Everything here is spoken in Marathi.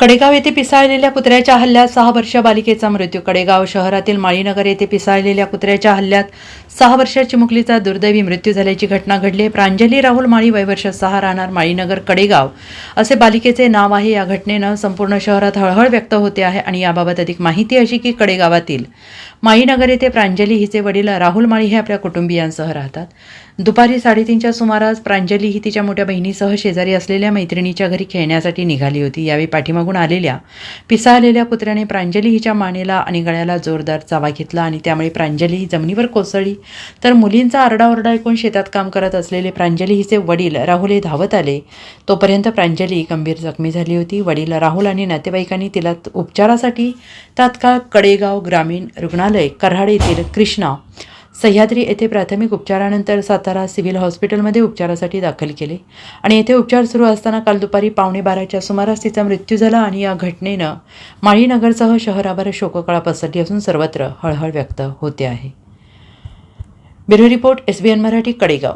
कडेगाव येथे पिसाळलेल्या कुत्र्याच्या हल्ल्यात सहा वर्ष बालिकेचा मृत्यू. कडेगाव शहरातील माळीनगर येथे पिसाळलेल्या कुत्र्याच्या हल्ल्यात सहा वर्षाची मुकलीचा दुर्दैवी मृत्यू झाल्याची घटना घडली. आहे. प्रांजली राहुल माळी वयवर्ष सहा राहणार माळीनगर कडेगाव. असे बालिकेचे नाव आहे. या घटनेनं संपूर्ण शहरात हळहळ व्यक्त होते आहे आणि याबाबत अधिक माहिती अशी की कडेगावातील माळीनगर येथे प्रांजली हिचे वडील राहुल माळी हे आपल्या कुटुंबियांसह राहतात. दुपारी साडेतीनच्या सुमारास प्रांजली ही तिच्या मोठ्या बहिणीसह शेजारी असलेल्या मैत्रिणीच्या घरी खेळण्यासाठी निघाली होती. यावेळी पाठीमागून आलेल्या. पिसाळलेल्या कुत्र्याने प्रांजली हिच्या मानेला आणि गळ्याला जोरदार चावा घेतला आणि त्यामुळे प्रांजली ही जमिनीवर कोसळली. तर मुलींचा आरडाओरडा ऐकून शेतात काम करत असलेले प्रांजली हिचे वडील राहुल हे धावत आले. तोपर्यंत प्रांजली गंभीर जखमी झाली होती. वडील राहुल आणि नातेवाईकांनी तिला उपचारासाठी तात्काळ कडेगाव ग्रामीण रुग्णालय कऱ्हाड येथील कृष्णा सह्याद्री येथे प्राथमिक उपचारानंतर सातारा सिव्हिल हॉस्पिटलमध्ये उपचारासाठी दाखल केले आणि येथे उपचार सुरू असताना काल दुपारी पावणे बाराच्या सुमारास तिचा मृत्यू झाला आणि या घटनेनं माळीनगरसह शहराभर शोककळा पसरली असून सर्वत्र हळहळ व्यक्त होते आहे. Bureau report S B N Marathi Kadegaon.